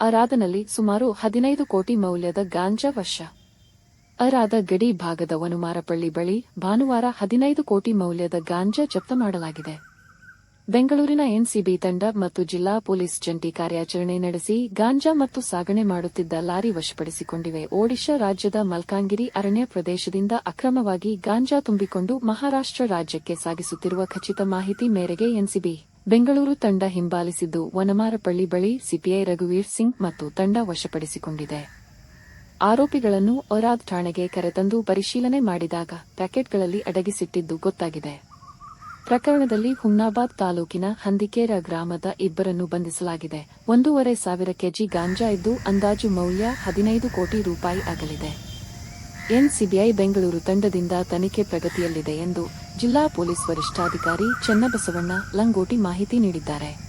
ಅರಾದನಲ್ಲಿ ಸುಮಾರು ಹದಿನೈದು ಕೋಟಿ ಮೌಲ್ಯದ ಗಾಂಜಾ ವಶ ಅರಾದ ಗಡಿ ಭಾಗದ ವನುಮಾರಪಳ್ಳಿ ಬಳಿ ಭಾನುವಾರ ಹದಿನೈದು ಕೋಟಿ ಮೌಲ್ಯದ ಗಾಂಜಾ ಜಪ್ತ ಮಾಡಲಾಗಿದೆ. ಬೆಂಗಳೂರಿನ ಎನ್ಸಿಬಿ ತಂಡ ಮತ್ತು ಜಿಲ್ಲಾ ಪೊಲೀಸ್ ಜಂಟಿ ಕಾರ್ಯಾಚರಣೆ ನಡೆಸಿ ಗಾಂಜಾ ಮತ್ತು ಸಾಗಣೆ ಮಾಡುತ್ತಿದ್ದ ಲಾರಿ ವಶಪಡಿಸಿಕೊಂಡಿವೆ. ಒಡಿಶಾ ರಾಜ್ಯದ ಮಲ್ಕಾಂಗಿರಿ ಅರಣ್ಯ ಪ್ರದೇಶದಿಂದ ಅಕ್ರಮವಾಗಿ ಗಾಂಜಾ ತುಂಬಿಕೊಂಡು ಮಹಾರಾಷ್ಟ್ರ ರಾಜ್ಯಕ್ಕೆ ಸಾಗಿಸುತ್ತಿರುವ ಖಚಿತ ಮಾಹಿತಿ ಮೇರೆಗೆ ಎನ್ಸಿಬಿ. ಬೆಂಗಳೂರು ತಂಡ ಹಿಂಬಾಲಿಸಿದ್ದು ವನಮಾರಪಳ್ಳಿ ಬಳಿ ಸಿಪಿಐ ರಘುವೀರ್ ಸಿಂಗ್ ಮತ್ತು ತಂಡ ವಶಪಡಿಸಿಕೊಂಡಿದೆ. ಆರೋಪಿಗಳನ್ನು ಒರಾದ್ ಠಾಣೆಗೆ ಕರೆತಂದು ಪರಿಶೀಲನೆ ಮಾಡಿದಾಗ ಪ್ಯಾಕೆಟ್ಗಳಲ್ಲಿ ಅಡಗಿಸಿಟ್ಟಿದ್ದು ಗೊತ್ತಾಗಿದೆ. ಪ್ರಕರಣದಲ್ಲಿ ಹುಮ್ನಾಬಾದ್ ತಾಲೂಕಿನ ಹಂದಿಕೇರ ಗ್ರಾಮದ ಇಬ್ಬರನ್ನು ಬಂಧಿಸಲಾಗಿದೆ. ಒಂದೂವರೆ ಸಾವಿರ ಕೆಜಿ ಗಾಂಜಾ ಇದ್ದು ಅಂದಾಜು ಮೌಲ್ಯ ಹದಿನೈದು ಕೋಟಿ ರೂಪಾಯಿ ಆಗಲಿದೆ. ಎನ್ಸಿಬಿಐ ಬೆಂಗಳೂರು ತಂಡದಿಂದ ತನಿಖೆ ಪ್ರಗತಿಯಲ್ಲಿದೆ ಎಂದು ಜಿಲ್ಲಾ ಪೊಲೀಸ್ ವರಿಷ್ಠಾಧಿಕಾರಿ ಚನ್ನಬಸವಣ್ಣ ಲಂಗೋಟಿ ಮಾಹಿತಿ ನೀಡಿದ್ದಾರೆ.